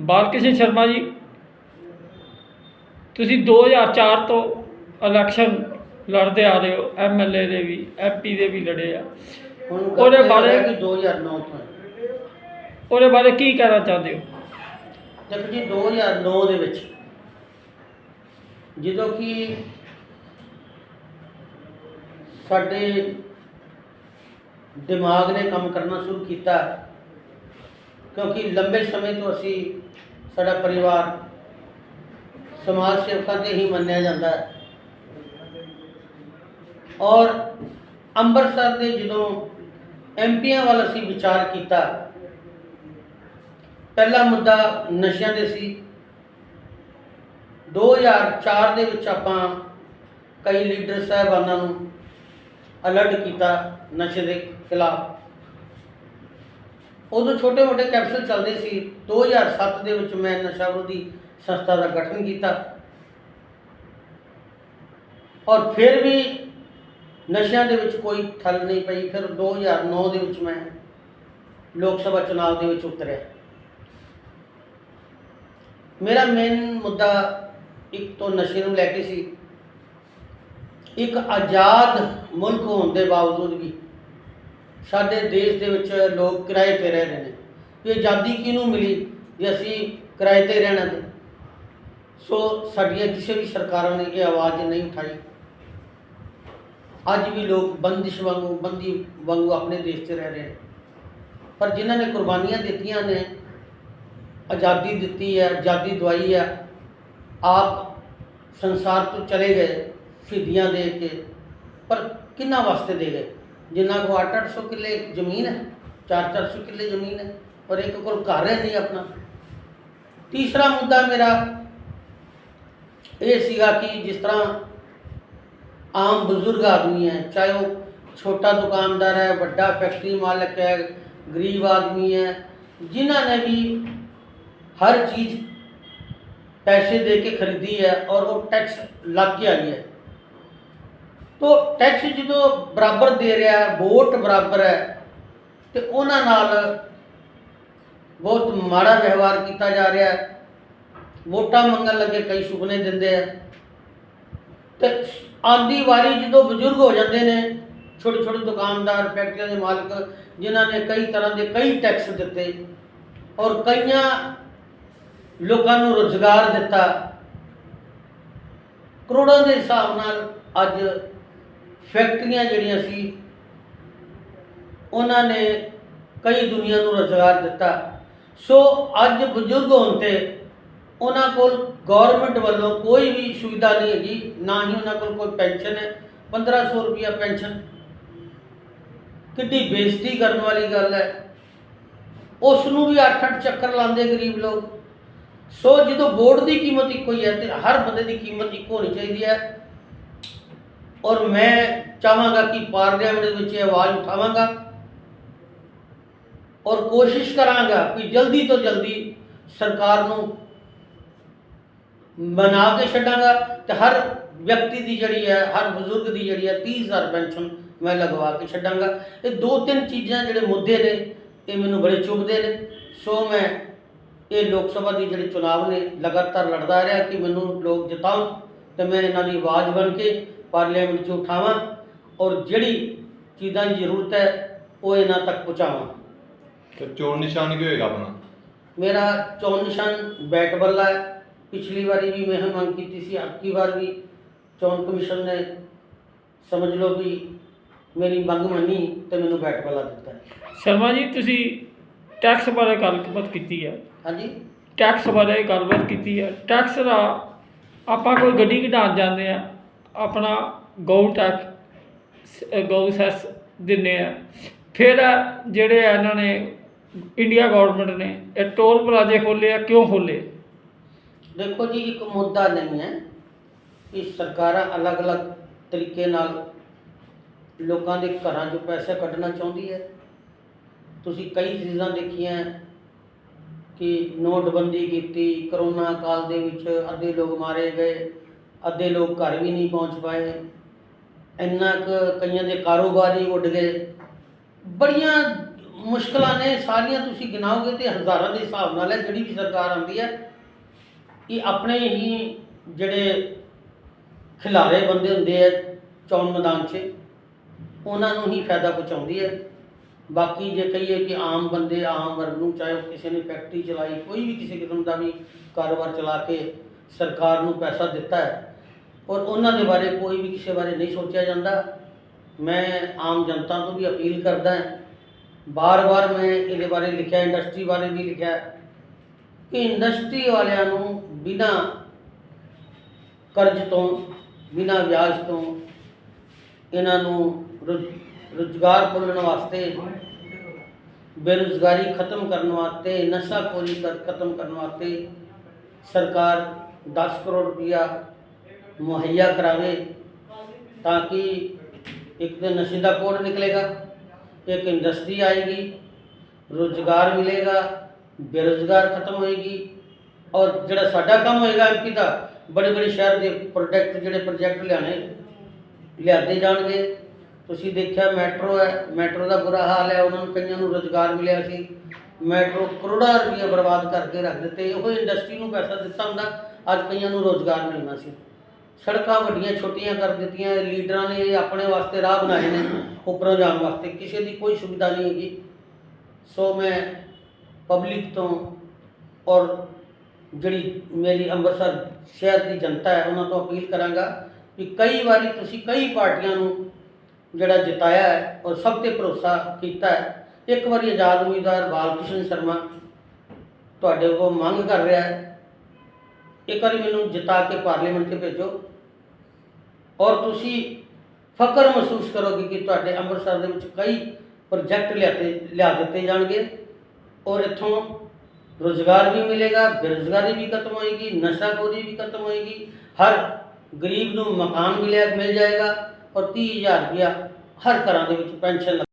ਬਾਲਕਿਸ਼ਨ ਸ਼ਰਮਾ ਜੀ ਤੁਸੀਂ 2004 ਤੋਂ ਇਲੈਕਸ਼ਨ ਲੜਦੇ ਆ ਰਹੇ ਹੋ ਐਮਐਲਏ ਦੇ ਵੀ ਐਮਪੀ ਦੇ ਵੀ ਲੜੇ ਆ ਉਹਦੇ ਬਾਰੇ- ਹੈ ਕਿ 2009 ਤੋਂ। ਉਹਦੇ ਬਾਰੇ ਕੀ ਕਹਿਣਾ ਚਾਹੁੰਦੇ ਹੋ ਦੇਖੋ ਜੀ 2009 ਦੇ ਵਿੱਚ ਜਦੋਂ ਕਿ ਸਾਡੇ ਦਿਮਾਗ ਨੇ ਕੰਮ ਕਰਨਾ ਸ਼ੁਰੂ ਕੀਤਾ ਕਿਉਂਕਿ ਲੰਬੇ ਸਮੇਂ ਤੋਂ ਅਸੀਂ ਸਾਡਾ ਪਰਿਵਾਰ ਸਮਾਜ ਸੇਵਕਾਂ ਤੇ ਹੀ ਮੰਨਿਆ ਜਾਂਦਾ ਹੈ। ਔਰ ਅੰਮ੍ਰਿਤਸਰ ਦੇ ਜਦੋਂ ਐਮਪੀਆਂ ਵੱਲ ਅਸੀਂ ਵਿਚਾਰ ਕੀਤਾ, ਪਹਿਲਾ ਮੁੱਦਾ ਨਸ਼ਿਆਂ ਦੇ ਸੀ 2004 ਦੇ ਵਿੱਚ ਆਪਾਂ ਕਈ ਲੀਡਰ ਸਾਹਿਬਾਨਾਂ ਨੂੰ ਅਲਰਟ ਕੀਤਾ ਨਸ਼ੇ ਦੇ ਖਿਲਾਫ। ਉਦੋਂ ਛੋਟੇ ਮੋਟੇ ਕੈਪਸੂਲ ਚੱਲਦੇ ਸੀ। 2007 ਦੇ ਵਿੱਚ ਮੈਂ ਨਸ਼ਾ ਵਿਰੋਧੀ ਸੰਸਥਾ ਦਾ ਗਠਨ ਕੀਤਾ। ਔਰ ਫਿਰ ਵੀ ਨਸ਼ਿਆਂ ਦੇ ਵਿੱਚ ਕੋਈ ਠੱਲ ਨਹੀਂ ਪਈ। ਫਿਰ 2009 ਦੇ ਵਿੱਚ ਮੈਂ ਲੋਕ ਸਭਾ ਚੁਣਾਵ ਦੇ ਵਿੱਚ ਉਤਰਿਆ। ਮੇਰਾ ਮੇਨ ਮੁੱਦਾ ਇੱਕ ਤੋਂ ਨਸ਼ੇ ਨੂੰ ਲੈ ਕੇ ਸੀ। ਇੱਕ ਆਜ਼ਾਦ ਮੁਲਕ ਹੋਣ ਦੇ ਬਾਵਜੂਦ ਵੀ ਸਾਡੇ ਦੇਸ਼ ਦੇ ਵਿੱਚ ਲੋਕ ਕਿਰਾਏ ਤੇ ਰਹਿ ਰਹੇ ਨੇ। ਇਹ ਆਜ਼ਾਦੀ ਕਿਹਨੂੰ ਮਿਲੀ ਜੇ ਅਸੀਂ ਕਿਰਾਏ ਤੇ ਰਹਿਣਾ ਤੇ ਸੋ ਸਾਡੀਆਂ ਕਿਸੇ ਵੀ ਸਰਕਾਰਾਂ ਨੇ ਇਹ ਆਵਾਜ਼ ਨਹੀਂ ਉਠਾਈ। ਅੱਜ ਵੀ ਲੋਕ ਬੰਦਿਸ਼ ਵਾਂਗੂ, ਬੰਦੀ ਵਾਂਗੂ ਆਪਣੇ ਦੇਸ਼ 'ਚ ਰਹਿ ਰਹੇ ਨੇ। ਪਰ ਜਿਨ੍ਹਾਂ ਨੇ ਕੁਰਬਾਨੀਆਂ ਦਿੱਤੀਆਂ ਨੇ, ਆਜ਼ਾਦੀ ਦਿੱਤੀ ਹੈ, ਆਜ਼ਾਦੀ ਦਵਾਈ ਹੈ, ਆਪ ਸੰਸਾਰ ਤੋਂ ਚਲੇ ਗਏ, ਸ਼ਹੀਦੀਆਂ ਦੇ ਕੇ, ਪਰ ਕਿੰਨਾ ਵਾਸਤੇ ਦੇ ਗਏ? ਜਿਨ੍ਹਾਂ ਕੋ 8-800 ਕਿੱਲੇ ਜ਼ਮੀਨ ਹੈ 4-400 ਕਿੱਲੇ ਜ਼ਮੀਨ ਹੈ ਪਰ ਇੱਕ ਕੋਲ ਘਰ ਹੈ ਨਹੀਂ ਆਪਣਾ। ਤੀਸਰਾ ਮੁੱਦਾ ਮੇਰਾ ਇਹ ਸੀਗਾ ਕਿ ਜਿਸ ਤਰ੍ਹਾਂ ਆਮ ਬਜ਼ੁਰਗ ਆਦਮੀ ਹੈ, ਚਾਹੇ ਉਹ ਛੋਟਾ ਦੁਕਾਨਦਾਰ ਹੈ, ਵੱਡਾ ਫੈਕਟਰੀ ਮਾਲਕ ਹੈ, ਗਰੀਬ ਆਦਮੀ ਹੈ, ਜਿਨ੍ਹਾਂ ਨੇ ਵੀ ਹਰ ਚੀਜ਼ ਪੈਸੇ ਦੇ ਕੇ ਖਰੀਦੀ ਹੈ ਔਰ ਉਹ ਟੈਕਸ ਲੱਗ ਕੇ ਆਈ ਹੈ। ਤੋ ਟੈਕਸ ਜਦੋਂ ਬਰਾਬਰ ਦੇ ਰਿਹਾ, ਵੋਟ ਬਰਾਬਰ ਹੈ, ਤੇ ਉਹਨਾਂ ਨਾਲ ਬਹੁਤ ਮਾੜਾ ਵਿਵਹਾਰ ਕੀਤਾ ਜਾ ਰਿਹਾ ਹੈ। ਵੋਟਾਂ ਮੰਗਣ ਲੱਗੇ ਕਈ ਸੁਪਨੇ ਦਿੰਦੇ ਆ। ਤੇ ਆਂਦੀ ਵਾਰੀ ਜਦੋਂ ਬਜ਼ੁਰਗ ਹੋ ਜਾਂਦੇ ਨੇ ਛੋਟੇ ਛੋਟੇ ਦੁਕਾਨਦਾਰ, ਫੈਕਟਰੀਆਂ ਦੇ ਮਾਲਕ, ਜਿਨ੍ਹਾਂ ਨੇ ਕਈ ਤਰ੍ਹਾਂ ਦੇ ਕਈ ਟੈਕਸ ਦਿੱਤੇ ਔਰ ਕਈਆਂ ਲੋਕਾਂ ਨੂੰ ਰੋਜ਼ਗਾਰ ਦਿੱਤਾ। ਕਰੋੜਾਂ ਦੇ ਹਿਸਾਬ ਨਾਲ ਅੱਜ ਫੈਕਟਰੀਆਂ ਜਿਹੜੀਆਂ ਸੀ, ਉਹਨਾਂ ਨੇ ਕਈ ਦੁਨੀਆ ਨੂੰ ਰੋਜ਼ਗਾਰ ਦਿੱਤਾ। ਸੋ ਅੱਜ ਬਜ਼ੁਰਗ ਹੋਣ ਤੇ ਉਹਨਾਂ ਕੋਲ ਗਵਰਨਮੈਂਟ ਵੱਲੋਂ ਕੋਈ ਵੀ ਸੁਵਿਧਾ ਨਹੀਂ ਹੈਗੀ, ਨਾ ਹੀ ਉਹਨਾਂ ਕੋਲ ਕੋਈ ਪੈਨਸ਼ਨ ਹੈ। 1500 ਰੁਪਿਆ ਪੈਨਸ਼ਨ। ਕਿੱਡੀ ਬੇਇੱਜ਼ਤੀ ਕਰਨ ਵਾਲੀ ਗੱਲ ਹੈ। ਉਸ ਨੂੰ ਵੀ 8-8 ਚੱਕਰ ਲਾਉਂਦੇ ਗਰੀਬ ਲੋਕ। ਸੋ ਜਦੋਂ ਵੋਟ ਦੀ ਕੀਮਤ ਇੱਕੋ ਹੀ ਹੈ ਤੇ ਹਰ ਬੰਦੇ ਦੀ ਕੀਮਤ ਇੱਕੋ ਹੋਣੀ ਚਾਹੀਦੀ ਹੈ। ਔਰ ਮੈਂ ਚਾਹਾਂਗਾ ਕਿ ਪਾਰਲੀਮੈਂਟ ਦੇ ਵਿੱਚ ਇਹ ਆਵਾਜ਼ ਉਠਾਵਾਂਗਾ ਔਰ ਕੋਸ਼ਿਸ਼ ਕਰਾਂਗਾ ਕਿ ਜਲਦੀ ਤੋਂ ਜਲਦੀ ਸਰਕਾਰ ਨੂੰ ਬਣਾ ਕੇ ਛੱਡਾਂਗਾ ਤੇ ਹਰ ਵਿਅਕਤੀ ਦੀ ਜਿਹੜੀ ਹੈ ਹਰ ਬਜ਼ੁਰਗ ਦੀ ਜਿਹੜੀ ਹੈ 30000 ਪੈਨਸ਼ਨ ਮੈਂ ਲਗਵਾ ਕੇ ਛੱਡਾਂਗਾ ਇਹ ਦੋ ਤਿੰਨ ਚੀਜ਼ਾਂ ਜਿਹੜੇ ਮੁੱਦੇ ਨੇ ਇਹ ਮੈਨੂੰ ਬੜੇ ਚੁਭਦੇ ਨੇ ਸੋ ਮੈਂ ਇਹ ਲੋਕ ਸਭਾ ਦੀ ਜਿਹੜੀ ਚੁਣਾਵ ਨੇ ਲਗਾਤਾਰ ਲੜਦਾ ਰਿਹਾ ਕਿ ਮੈਨੂੰ ਲੋਕ ਜਿਤਾਉਣ ਤੇ ਮੈਂ ਇਹਨਾਂ ਦੀ ਆਵਾਜ਼ ਬਣ ਕੇ ਪਾਰਲੀਮੈਂਟ 'ਚ ਉਠਾਵਾਂ ਔਰ ਜਿਹੜੀ ਚੀਜ਼ਾਂ ਦੀ ਜ਼ਰੂਰਤ ਹੈ ਉਹ ਇਹਨਾਂ ਤੱਕ ਪਹੁੰਚਾਵਾਂ। ਤੇ ਚੋਣ ਨਿਸ਼ਾਨ ਕੀ ਹੋਏਗਾ ਆਪਣਾ? ਮੇਰਾ ਚੋਣ ਨਿਸ਼ਾਨ ਬੈਟ ਬੱਲਾ ਹੈ। ਪਿਛਲੀ ਵਾਰੀ ਵੀ ਮੈਂ ਮੰਗ ਕੀਤੀ ਸੀ ਅਬਕੀ ਵਾਰ ਵੀ ਚੋਣ ਕਮਿਸ਼ਨ ਨੇ ਸਮਝ ਲਓ ਵੀ ਮੇਰੀ ਮੰਗ ਮੰਨੀ ਤੇ ਮੈਨੂੰ ਬੈਟ ਬੱਲਾ ਦਿੱਤਾ ਹੈ। ਸ਼ਰਮਾ ਜੀ ਤੁਸੀਂ ਟੈਕਸ ਬਾਰੇ ਗੱਲਬਾਤ ਕੀਤੀ ਹੈ। ਹਾਂਜੀ? ਟੈਕਸ ਬਾਰੇ ਗੱਲਬਾਤ ਕੀਤੀ ਹੈ। ਟੈਕਸ ਦਾ ਆਪਾਂ ਕੋਈ ਗੱਡੀ ਕਢਾਉਣ ਜਾਂਦੇ ਆ ਆਪਣਾ ਗਊ ਟੈਕਸ ਗਊ ਸੈਸ ਦਿੰਦੇ ਆ। ਫਿਰ ਜਿਹੜੇ ਆ ਇਹਨਾਂ ਨੇ, ਇੰਡੀਆ ਗਵਰਨਮੈਂਟ ਨੇ, ਇਹ ਟੋਲ ਪਲਾਜ਼ੇ ਖੋਲ੍ਹੇ ਆ, ਕਿਉਂ ਖੋਲ੍ਹੇ? ਦੇਖੋ ਜੀ, ਇੱਕ ਮੁੱਦਾ ਨਹੀਂ ਹੈ ਕਿ ਸਰਕਾਰਾਂ ਅਲੱਗ-ਅਲੱਗ ਤਰੀਕੇ ਨਾਲ ਲੋਕਾਂ ਦੇ ਘਰਾਂ 'ਚੋਂ ਪੈਸੇ ਕੱਢਣਾ ਚਾਹੁੰਦੀ ਹੈ। ਤੁਸੀਂ ਕਈ ਚੀਜ਼ਾਂ ਦੇਖੀਆਂ ਕਿ ਨੋਟਬੰਦੀ ਕੀਤੀ, ਕਰੋਨਾ ਕਾਲ ਦੇ ਵਿੱਚ ਅੱਧੇ ਲੋਕ ਮਾਰੇ ਗਏ, ਅੱਧੇ ਲੋਕ ਘਰ ਵੀ ਨਹੀਂ ਪਹੁੰਚ ਪਾਏ। ਇੰਨਾ ਕੁ ਕਈਆਂ ਦੇ ਕਾਰੋਬਾਰ ਹੀ ਉੱਡ ਗਏ। ਬੜੀਆਂ ਮੁਸ਼ਕਲਾਂ ਨੇ, ਸਾਰੀਆਂ ਤੁਸੀਂ ਗਿਣਾਓਗੇ ਤੇ ਹਜ਼ਾਰਾਂ ਦੇ ਹਿਸਾਬ ਨਾਲ ਹੈ, ਜਿਹੜੀ ਵੀ ਸਰਕਾਰ ਆਉਂਦੀ ਹੈ, ਇਹ ਆਪਣੇ ਹੀ ਜਿਹੜੇ ਖਿਲਾਰੇ ਬੰਦੇ ਹੁੰਦੇ ਆ, ਚੌਣ ਮੈਦਾਨ 'ਚ, ਉਹਨਾਂ ਨੂੰ ਹੀ ਫਾਇਦਾ ਪਹੁੰਚਾਉਂਦੀ ਹੈ। ਬਾਕੀ ਜੇ ਕਹੀਏ ਕਿ ਆਮ ਬੰਦੇ, ਆਮ ਵਰਗ ਨੂੰ, ਚਾਹੇ ਉਹ ਕਿਸੇ ਨੇ ਫੈਕਟਰੀ ਚਲਾਈ, ਕੋਈ ਵੀ ਕਿਸੇ ਕਿਸਮ ਦਾ ਵੀ ਕਾਰੋਬਾਰ ਚਲਾ ਕੇ ਸਰਕਾਰ ਨੂੰ ਪੈਸਾ ਦਿੱਤਾ ਹੈ ਔਰ ਉਹਨਾਂ ਦੇ ਬਾਰੇ ਕੋਈ ਵੀ ਕਿਸੇ ਬਾਰੇ ਨਹੀਂ ਸੋਚਿਆ ਜਾਂਦਾ। ਮੈਂ ਆਮ ਜਨਤਾ ਤੋਂ ਵੀ ਅਪੀਲ ਕਰਦਾ ਹਾਂ, ਬਾਰ-ਬਾਰ ਮੈਂ ਇਹਦੇ ਬਾਰੇ ਲਿਖਿਆ, ਇੰਡਸਟਰੀ ਬਾਰੇ ਵੀ ਲਿਖਿਆ ਕਿ ਇੰਡਸਟਰੀ ਵਾਲਿਆਂ ਨੂੰ ਬਿਨਾਂ ਕਰਜ਼ ਤੋਂ, ਬਿਨਾਂ ਵਿਆਜ ਤੋਂ ਇਹਨਾਂ ਨੂੰ ਰੁਜ਼- ਰੁਜ਼ਗਾਰ ਖੋਲ੍ਹਣ ਵਾਸਤੇ, ਬੇਰੁਜ਼ਗਾਰੀ ਖਤਮ ਕਰਨ ਵਾਸਤੇ ਨਸ਼ਾਖੋਰੀ ਕਰ, ਖਤਮ ਕਰਨ ਵਾਸਤੇ ਸਰਕਾਰ 10 ਕਰੋੜ ਰੁਪਇਆ ਮੁਹੱਈਆ ਕਰਾਵੇ ਤਾਂ ਕਿ ਇੱਕ ਤਾਂ ਨਸ਼ੇ ਦਾ ਕੋਡ ਨਿਕਲੇਗਾ, ਇੱਕ ਇੰਡਸਟਰੀ ਆਏਗੀ, ਰੁਜ਼ਗਾਰ ਮਿਲੇਗਾ, ਬੇਰੁਜ਼ਗਾਰ ਖਤਮ ਹੋਏਗੀ ਔਰ ਜਿਹੜਾ ਸਾਡਾ ਕੰਮ ਹੋਏਗਾ ਐਮਪੀ ਦਾ, ਬੜੇ ਬੜੇ ਸ਼ਹਿਰ ਦੇ ਪ੍ਰੋਜੈਕਟ ਜਿਹੜੇ ਪ੍ਰੋਜੈਕਟ ਲਿਆਣੇ, ਲਿਆਦੇ ਜਾਣਗੇ। ਤੁਸੀਂ ਦੇਖਿਆ ਮੈਟਰੋ ਹੈ, ਮੈਟਰੋ ਦਾ ਬੁਰਾ ਹਾਲ ਹੈ, ਉਹਨਾਂ ਨੂੰ ਕਈਆਂ ਨੂੰ ਰੁਜ਼ਗਾਰ ਮਿਲਿਆ ਸੀ। ਮੈਟਰੋ ਕਰੋੜਾਂ ਰੁਪਏ ਬਰਬਾਦ ਕਰਕੇ ਰੱਖ ਦਿੱਤੇ ਉਹ ਇੰਡਸਟਰੀ ਨੂੰ ਪੈਸਾ ਦਿੱਤਾ ਹੁੰਦਾ, ਅੱਜ ਕਈਆਂ ਨੂੰ ਰੁਜ਼ਗਾਰ ਮਿਲਣਾ ਸੀ। ਸੜਕਾਂ ਵੱਡੀਆਂ ਛੋਟੀਆਂ ਕਰ ਦਿੱਤੀਆਂ, ਲੀਡਰਾਂ ਨੇ ਆਪਣੇ ਵਾਸਤੇ ਰਾਹ ਬਣਾਏ ਨੇ, ਉੱਪਰੋਂ ਜਾਣ ਵਾਸਤੇ। ਕਿਸੇ ਦੀ ਕੋਈ ਸੁਵਿਧਾ ਨਹੀਂ ਹੈਗੀ। ਸੋ ਮੈਂ ਪਬਲਿਕ ਤੋਂ ਔਰ ਜਿਹੜੀ ਮੇਰੀ ਅੰਮ੍ਰਿਤਸਰ ਸ਼ਹਿਰ ਦੀ ਜਨਤਾ ਹੈ, ਉਹਨਾਂ ਤੋਂ ਅਪੀਲ ਕਰਾਂਗਾ ਕਿ ਕਈ ਵਾਰੀ ਤੁਸੀਂ ਕਈ ਪਾਰਟੀਆਂ ਨੂੰ ਜਿਹੜਾ ਜਿਤਾਇਆ ਹੈ ਔਰ ਸਭ ਤੇ ਭਰੋਸਾ ਕੀਤਾ ਹੈ। ਇੱਕ ਵਾਰੀ ਆਜ਼ਾਦ ਉਮੀਦਵਾਰ ਬਾਲਕ੍ਰਿਸ਼ਨ ਸ਼ਰਮਾ ਤੁਹਾਡੇ ਕੋਲ ਮੰਗ ਕਰ ਰਿਹਾ ਹੈ ਇੱਕ ਵਾਰੀ ਮੈਨੂੰ ਜਿਤਾ ਕੇ ਪਾਰਲੀਮੈਂਟ 'ਚ ਭੇਜੋ ਔਰ ਤੁਸੀਂ ਫਖਰ ਮਹਿਸੂਸ ਕਰੋਗੇ ਕਿ ਤੁਹਾਡੇ ਅੰਮ੍ਰਿਤਸਰ ਦੇ ਵਿੱਚ ਕਈ ਪ੍ਰੋਜੈਕਟ ਲਿਆਤੇ ਲਿਆ ਦਿੱਤੇ ਜਾਣਗੇ ਔਰ ਇੱਥੋਂ ਰੁਜ਼ਗਾਰ ਵੀ ਮਿਲੇਗਾ ਬੇਰੁਜ਼ਗਾਰੀ ਵੀ ਖਤਮ ਹੋਏਗੀ ਨਸ਼ਾਖੋਰੀ ਵੀ ਖਤਮ ਹੋਏਗੀ ਹਰ ਗਰੀਬ ਨੂੰ ਮਕਾਨ ਮਿਲਿਆ ਮਿਲ ਜਾਏਗਾ ਔਰ 30000 ਰੁਪਇਆ ਹਰ ਘਰਾਂ ਦੇ ਵਿੱਚ ਪੈਨਸ਼ਨ